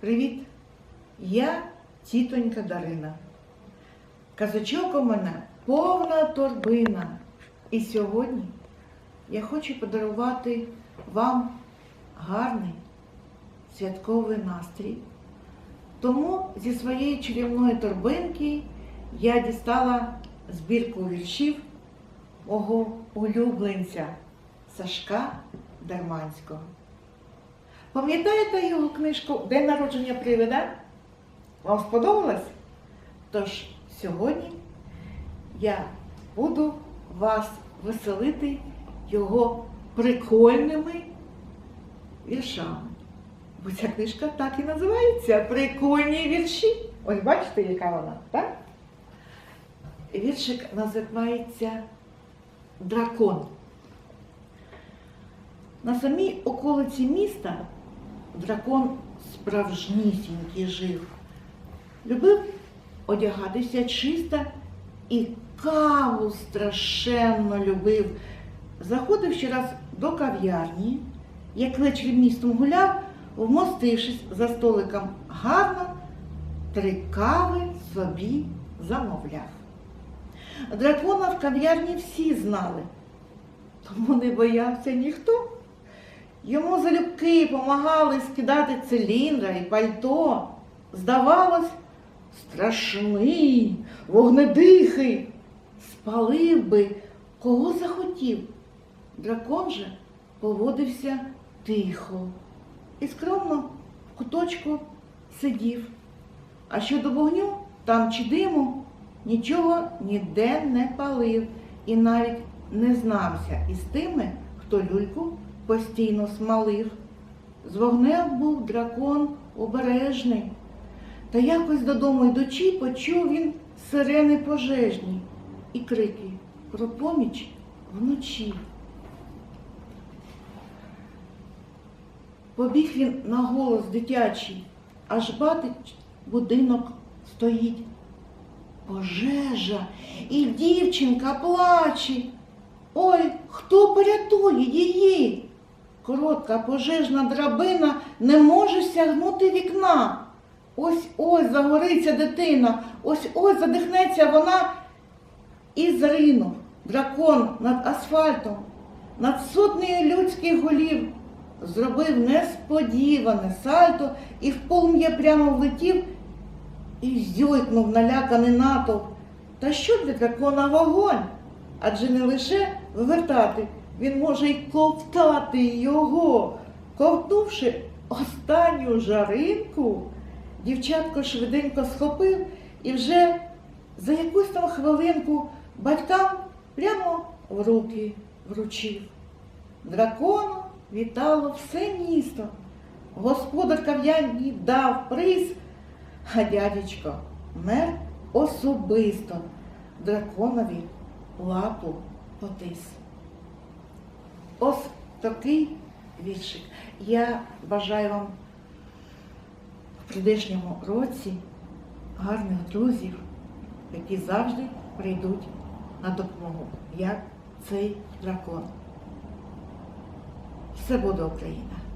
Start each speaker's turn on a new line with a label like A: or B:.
A: Привіт! Я тітонька Дарина. Казачок у мене повна торбина. І сьогодні я хочу подарувати вам гарний святковий настрій. Тому зі своєї чарівної торбинки я дістала збірку віршів мого улюбленця Сашка Дарманського. Пам'ятаєте його книжку День народження привида? Вам сподобалось? Тож сьогодні я буду вас веселити його прикольними віршами. Бо ця книжка так і називається Прикольні вірші. Ось бачите, яка вона, так? Віршик називається Дракон. На самій околиці міста дракон справжнісінький жив. Любив одягатися чисто і каву страшенно любив. Заходив ще раз до кав'ярні, як вечір містом гуляв, вмостившись за столиком гарно, три кави собі замовляв. Дракона в кав'ярні всі знали, тому не боявся ніхто. Йому залюбки помагали скидати циліндра і пальто. Здавалось, страшний, вогнедихий, спалив би, кого захотів. Дракон же поводився тихо і скромно в куточку сидів. А щодо вогню там чи диму нічого ніде не палив і навіть не знався із тими, хто люльку постійно смалив. З вогнем був дракон обережний. Та якось додому йдучи, почув він сирени пожежні і крики про поміч вночі. Побіг він на голос дитячий, аж бачить, будинок стоїть. Пожежа і дівчинка плаче. Ой, хто порятує її? Коротка пожежна драбина не може сягнути вікна. Ось ось загориться дитина, ось ось задихнеться вона і зринув дракон над асфальтом, над сотнею людських голів. Зробив несподіване сальто і в полум'я прямо влетів і зьойкнув наляканий натовп. Та що для дракона вогонь? Адже не лише вивертати, він може й ковтати його. Ковтнувши останню жаринку, дівчатко швиденько схопив і вже за якусь там хвилинку батькам прямо в руки вручив. Дракону вітало все місто. Господар кав'ярні дав приз, а дядечко мер особисто драконові лапу потис. Ось такий віршик. Я бажаю вам в прийдешньому році гарних друзів, які завжди прийдуть на допомогу, як цей дракон. Все буде Україна!